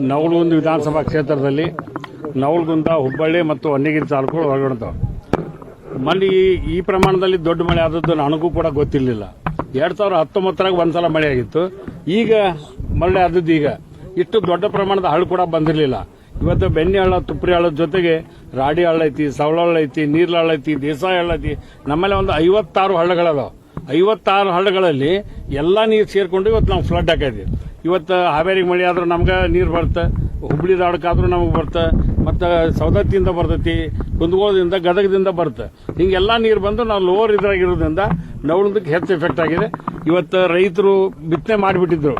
ನವಲಗುಂದ ವಿಧಾನಸಭಾ ಕ್ಷೇತ್ರದಲ್ಲಿ ನವಲಗುಂದ, ಹುಬ್ಬಳ್ಳಿ ಮತ್ತು ಹೊನ್ನಗಿರಿ ತಾಲೂಕುಗಳು ಒಳಗೊಂಡವು ಮಳೆ ಈ- ಪ್ರಮಾಣದಲ್ಲಿ ದೊಡ್ಡ ಮಳೆ ಆದದ್ದು ನನಗೂ ಕೂಡ ಗೊತ್ತಿರಲಿಲ್ಲ. ಎರಡು ಸಾವಿರದ ಹತ್ತೊಂಬತ್ತರಾಗ ಒಂದ್ಸಲ ಮಳೆ ಆಗಿತ್ತು. ಈಗ ಮಳೆ ಆದದ್ದು ಈಗ. ಇಷ್ಟು ದೊಡ್ಡ ಪ್ರಮಾಣದ ಹಳ್ಳು ಕೂಡ ಬಂದಿರಲಿಲ್ಲ. ಇವತ್ತು ಬೆಣ್ಣೆ ಹಳ್ಳ ತುಪ್ರಿ ಹಳ್ಳದ ಜೊತೆಗೆ ರಾಡಿ ಹಳ್ಳ ಐತಿ ಸವಳ ಹಳ್ಳ ಐತಿ ನೀರ್ಲ ಹಳ್ಳ ಐತಿ, ದೇಸಾಯಿ ಹಳ್ಳ ಐತಿ. ನಮ್ಮಲ್ಲಿ ಒಂದು ಐವತ್ತಾರು ಹಳ್ಳಗಳದಾವ. ಐವತ್ತಾರು ಹಳ್ಳಗಳಲ್ಲಿ ಎಲ್ಲ ನೀರು ಸೇರಿಕೊಂಡು ಇವತ್ತು ನಾವು ಫ್ಲಡ್ ಹಾಕಿದ್ವಿ ಇವತ್ತು ಹಾವೇರಿಗೆ ಮಳೆ ಆದರೂ ನಮ್ಗೆ ನೀರು ಬರುತ್ತೆ ಹುಬ್ಳಿ ದಾಡಕ್ಕಾದ್ರೂ ನಮಗೆ ಬರುತ್ತೆ ಮತ್ತು ಸೌದತ್ತಿಯಿಂದ ಬರ್ತೈತಿ, ಕುಂದಗೋಳದಿಂದ ಗದಗದಿಂದ ಬರುತ್ತೆ ಹಿಂಗೆಲ್ಲ ನೀರು ಬಂದು ನಾವು ಲೋವರ್ ಇದ್ರಾಗಿರೋದ್ರಿಂದ ನವಳದಕ್ಕೆ ಹೆಚ್ಚು ಎಫೆಕ್ಟ್ ಆಗಿದೆ. ಇವತ್ತು ರೈತರು ಬಿತ್ತನೆ ಮಾಡಿಬಿಟ್ಟಿದ್ರು.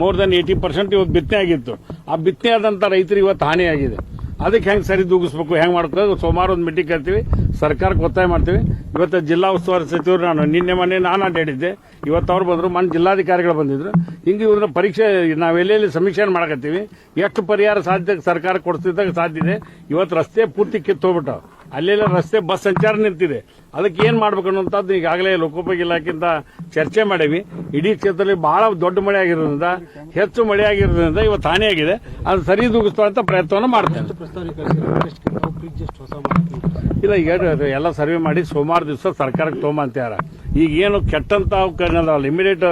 ಮೋರ್ ದನ್ ಏಯ್ಟಿ ಪರ್ಸೆಂಟ್ ಇವತ್ತು ಬಿತ್ತನೆ ಆಗಿತ್ತು. ಆ ಬಿತ್ತನೆ ಆದಂಥ ರೈತರು ಇವತ್ತು ಹಾನಿಯಾಗಿದೆ ಅದಕ್ಕೆ ಹೆಂಗೆ ಸರಿ ದೂಗಿಸ್ಬೇಕು, ಹೆಂಗೆ ಮಾಡ್ತದೆ ಸೋಮವಾರ ಒಂದು ಮೀಟಿಂಗ್ ಕರ್ತೀವಿ ಸರ್ಕಾರಕ್ಕೆ ಒತ್ತಾಯ ಮಾಡ್ತೀವಿ. ಇವತ್ತು ಜಿಲ್ಲಾ ಉಸ್ತುವಾರಿ ಸಚಿವರು ನಾನು, ನಿನ್ನೆ ಮೊನ್ನೆ ನಾನು ಅಡ್ಡಾಡಿದ್ದೆ. ಇವತ್ತು ಅವ್ರು ಬಂದರು, ಮನ್ ಜಿಲ್ಲಾಧಿಕಾರಿಗಳು ಬಂದಿದ್ರು. ಹಿಂಗೆ ಇವ್ರನ್ನ ಪರೀಕ್ಷೆ, ನಾವು ಎಲ್ಲೆಲ್ಲಿ ಸಮೀಕ್ಷೆ ಮಾಡಕತ್ತೀವಿ. ಎಷ್ಟು ಪರಿಹಾರ ಸಾಧ್ಯ ಸರ್ಕಾರ ಕೊಡ್ತಿದ್ದಾಗ ಸಾಧ್ಯ ಇದೆ. ಇವತ್ತು ರಸ್ತೆ ಪೂರ್ತಿ ಕಿತ್ತೋಗ್ಬಿಟ್ಟಾವ. ಅಲ್ಲೆಲ್ಲ ರಸ್ತೆ ಬಸ್ ಸಂಚಾರ ನಿಂತಿದೆ ಅದಕ್ಕೆ ಏನ್ ಮಾಡ್ಬೇಕು ಅನ್ನುವಂಥದ್ದು ಈಗಾಗಲೇ ಲೋಕೋಪಯೋಗಿ ಇಲಾಖೆಯಿಂದ ಚರ್ಚೆ ಮಾಡೀವಿ. ಇಡೀ ಕ್ಷೇತ್ರದಲ್ಲಿ ಬಹಳ ದೊಡ್ಡ ಮಳೆ ಆಗಿರೋದ್ರಿಂದ ಹೆಚ್ಚು ಮಳೆ ಆಗಿರೋದ್ರಿಂದ ಇವತ್ತು ಆಗಿದೆ. ಅದು ಸರಿ ದೂಗಿಸುವಂತ ಪ್ರಯತ್ನವನ್ನು ಮಾಡ್ತೇನೆ ಇಲ್ಲ ಈಗ ಎಲ್ಲ ಸರ್ವೆ ಮಾಡಿ ಸೋಮವಾರ ದಿವಸ ಸರ್ಕಾರಕ್ಕೆ ತೊಗೊಂಬಂತ್ಯಾರ ಈಗ ಏನು ಕೆಟ್ಟಂತ ಇಮಿಡಿಯೇಟ್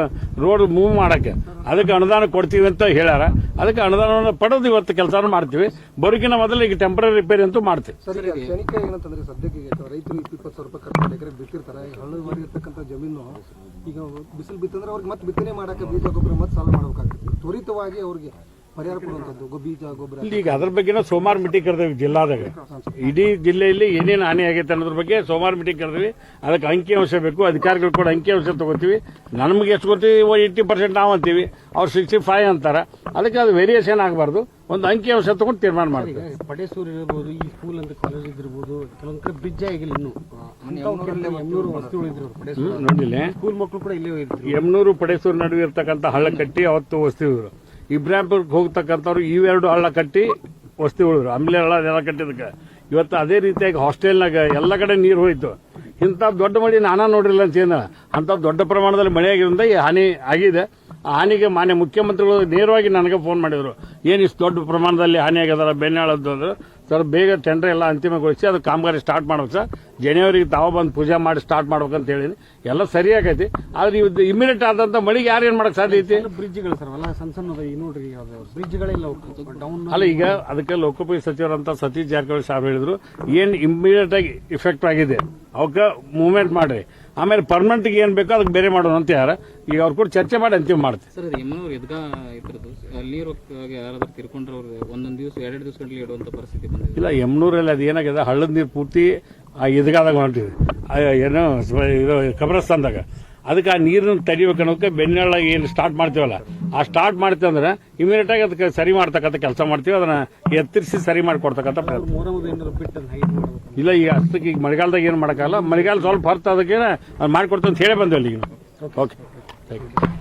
ರೋಡ್ ಮೂವ್ ಮಾಡಕ್ಕೆ. ಅದಕ್ಕೆ ಅನುದಾನ ಕೊಡ್ತೀವಿ ಅಂತ ಹೇಳ್ಯಾರ. ಅದಕ್ಕೆ ಅನುದಾನವನ್ನು ಪಡೆದು ಇವತ್ತು ಕೆಲಸ ಮಾಡ್ತೀವಿ. ಬರೋಕಿನ ಮೊದಲು ಈಗ ಟೆಂಪರರಿ ರಿಪೇರಿ ಅಂತೂ ಮಾಡ್ತೀವಿ. ಏನಂತಂದ್ರೆ ಸದ್ಯಕ್ಕೆ ರೈತರು ಇಪ್ಪತ್ತು ಸಾವಿರ ರೂಪಾಯಿ ಖರ್ಚು ಬಿತ್ತಿರ್ತಾರೆ. ಹಳ್ಳ ಜಮೀನು ಈಗ ಬಿಸಿಲು ಬಿತ್ತಂದ್ರೆ ಅವ್ರಿಗೆ ಮತ್ತೆ ಬಿತ್ತನೆ ಮಾಡಕ್ಕೆ ಬೀಜ ಗೊಬ್ಬರ ಮತ್ತೆ ಸಾಲ ಮಾಡಬೇಕಾಗ್ತದೆ. ತ್ವರಿತವಾಗಿ ಅವ್ರಿಗೆ ಪರಿಹಾರ ಕೊಡುವಂಥದ್ದು ಗೊ- ಬೀಜ ಗೊಬ್ಬರ. ಇಲ್ಲಿ ಈಗ ಅದ್ರ ಬಗ್ಗೆನ ಸೋಮವಾರ ಮೀಟಿಂಗ್ ಕರೆದೇವಿ ಜಿಲ್ಲಾದಾಗ. ಇಡೀ ಜಿಲ್ಲೆಯಲ್ಲಿ ಏನೇನು ಹಾನಿ ಆಗೈತೆ ಅನ್ನೋದ್ರ ಬಗ್ಗೆ ಸೋಮವಾರ ಮೀಟಿಂಗ್ ಕರೆದ್ವಿ. ಅದಕ್ಕೆ ಅಂಕಿಅಂಶ ಬೇಕು ಅಧಿಕಾರಿಗಳು ಕೂಡ ಅಂಕಿಅಂಶ ತಗೋತೀವಿ. ನಮಗೆ ಎಷ್ಟು ಗೊತ್ತೀವಿ ಏಯ್ಟಿ ಪರ್ಸೆಂಟ್ ನಾವು ಅಂತೀವಿ. ಅವ್ರು ಸಿಕ್ಸ್ಟಿ ಫೈವ್ ಅಂತಾರ. ಅದಕ್ಕೆ ಅದು ವೇರಿಯೇಷನ್ ಆಗಬಾರ್ದು. ಒಂದು ಅಂಕಿಅಂಶ ತಗೊಂಡು ತೀರ್ಮಾನ ಮಾಡ್ತೀವಿ. ಪಡೇಸೂರು ಇರ್ಬೋದು ಈ ಸ್ಕೂಲ್ ಅಂತ ಕಾಲೇಜ್ ಇರ್ಬೋದು ಕೆಲವೊಂದು ಕಡೆ ಬ್ರಿಡ್ಜ್ ಆಗಿಲ್ಲ ಇನ್ನು. ಎಮ್ನೂರು ವಸ್ತಿಗಳು ಇದ್ರು ಪಡೇಸೂರು ಹ್ಮ್, ನೋಡಿಲ್ಲ ಸ್ಕೂಲ್ ಮಕ್ಕಳು ಕೂಡ ಇಲ್ಲೇ ಇದ್ರು. ಯಮನೂರು ಪಡೇಸೂರು ನಡುವೆ ಇರ್ತಕ್ಕಂಥ ಹಳ್ಳ ಕಟ್ಟಿ ಅವತ್ತು ವಸ್ತಿ ಉಳಿದ್ರು ಇಬ್ರಾಹಿಂಪುರಕ್ಕೆ ಹೋಗ್ತಕ್ಕಂಥವ್ರು ಇವೆರಡು ಹಳ್ಳ ಕಟ್ಟಿ ವಸ್ತಿ ಉಳಿದ್ರು. ಆಮೇಲೆ ಹಳ್ಳ ಎಲ್ಲ ಕಟ್ಟಿದಕ್ಕೆ ಇವತ್ತು ಅದೇ ರೀತಿಯಾಗಿ ಹಾಸ್ಟೆಲ್ನಾಗ ಎಲ್ಲ ಕಡೆ ನೀರು ಹೋಯಿತು. ಇಂಥ ದೊಡ್ಡ ಮಳೆ ನಾನಾ ನೋಡಿರಲಿಲ್ಲ ಅಂತ ಏನು ಅಂತ ದೊಡ್ಡ ಪ್ರಮಾಣದಲ್ಲಿ ಮಳೆ ಆಗಿರೋದ್ರಿಂದ ಈ ಹಾನಿ ಆಗಿದೆ. ಆ ಹಾನಿಗೆ ಮಾನ್ಯ ಮುಖ್ಯಮಂತ್ರಿಗಳು ನೇರವಾಗಿ ನನಗೆ ಫೋನ್ ಮಾಡಿದ್ರು. ಏನು ಇಷ್ಟು ದೊಡ್ಡ ಪ್ರಮಾಣದಲ್ಲಿ ಹಾನಿ ಆಗ್ಯದಲ್ಲ ಬೆನ್ನೆಳದ್ದು ಅಂದ್ರೆ. ಸರ್ ಬೇಗ ಟೆಂಡರ್ ಎಲ್ಲ ಅಂತಿಮಗೊಳಿಸಿ ಅದು ಕಾಮಗಾರಿ ಸ್ಟಾರ್ಟ್ ಮಾಡ್ಬೇಕು ಸರ್. ಜನವರಿಗೆ ತಾವ ಬಂದು ಪೂಜೆ ಮಾಡಿ ಸ್ಟಾರ್ಟ್ ಮಾಡ್ಬೇಕಂತ ಹೇಳಿನಿ ಎಲ್ಲ ಸರಿಯಾಗೈತಿ. ಆದ್ರೆ ಇವತ್ತು ಇಮಿಡಿಯೇಟ್ ಆದಂತ ಮಳಿಗೆ ಯಾರು ಏನ್ ಮಾಡಕ್ ಸಾಧ್ಯ ಐತಿ? ಬ್ರಿಡ್ಜ್ಗಳು ಸರ್ ಅವೆಲ್ಲ ಸಣ್ಣ ಸಣ್ಣದ ಈ ನೋಡ್ರಿ ಬ್ರಿಡ್ಜ್ಗಳಿಲ್ಲ ಡೌನ್ ಅಲ್ಲ ಈಗ ಅದಕ್ಕೆ ಲೋಕೋಪಯೋಗಿ ಸಚಿವರಂತ ಸತೀಶ್ ಜಾರಕಿಹೊಳಿ ಸಾಹೇಬ್ ಹೇಳಿದ್ರು ಏನ್ ಇಮಿಡಿಯೇಟ್ ಆಗಿ ಇಫೆಕ್ಟ್ ಆಗಿದೆ? ಅವಕ್ಕೆ ಮೂವ್ಮೆಂಟ್ ಮಾಡ್ರಿ. ಆಮೇಲೆ ಪರ್ಮನೆಂಟ್ ಏನ್ ಬೇಕೋ ಅದಕ್ಕೆ ಬೇರೆ ಮಾಡೋಣ ಅಂತ ಯಾರ? ಈಗ ಅವ್ರು ಕೂಡ ಚರ್ಚೆ ಮಾಡಿ ಅಂತಿಮ ಮಾಡ್ತೀವಿ ಸರ್ ಇದು ಎದ್ಗ ಇದ್ರದ್ದು ಅಲ್ಲಿ ನೀರು ಯಾರಾದ್ರೂ ತಿರ್ಕೊಂಡ್ರೆ ಅವ್ರಿಗೆ ಒಂದೊಂದು ದಿವಸ ಎರಡೆರಡು ದಿವಸ ಗಂಟಲೆ ಇಡುವಂತ ಪರಿಸ್ಥಿತಿ ಇಲ್ಲ ಎಮ್ನೂರಲ್ಲಿ ಅದು ಏನಾಗಿದೆ? ಹಳ್ಳದ ನೀರು ಪೂರ್ತಿ ಆ ಎದುಗಾದಾಗ ಹೊಂಟಿದೆ. ಏನೋ ಇದು ಕಬ್ರಸ್ತಾನ್ದಾಗ ಅದಕ್ಕೆ ಆ ನೀರನ್ನು ತಡಿಬೇಕು ಅನ್ನೋಕೆ ಬೆನ್ನೆಳ್ಳ ಏನು ಸ್ಟಾರ್ಟ್ ಮಾಡ್ತೀವಲ್ಲ? ಆ ಸ್ಟಾರ್ಟ್ ಮಾಡ್ತೀವಿ ಅಂದ್ರೆ ಇಮಿಡಿಯೇಟ್ ಆಗಿ ಅದಕ್ಕೆ ಸರಿ ಮಾಡ್ತಕ್ಕಂಥ ಕೆಲಸ ಮಾಡ್ತೀವಿ. ಅದನ್ನ ಎತ್ತರಿಸಿ ಸರಿ ಮಾಡಿಕೊಡ್ತಕ್ಕಂಥ ಇಲ್ಲ ಈಗ ಅಷ್ಟಕ್ಕೆ ಈಗ ಮಳೆಗಾಲದಾಗ ಏನು ಮಾಡೋಕ್ಕಲ್ಲ ಮಳೆಗಾಲ ಸ್ವಲ್ಪ ಹೊರತು ಅದಕ್ಕೆ ಮಾಡಿಕೊಡ್ತೀವಿ ಅಂತ ಹೇಳಿ ಬಂದ್ವಿ ಈಗ ಓಕೆ ಥ್ಯಾಂಕ್ ಯು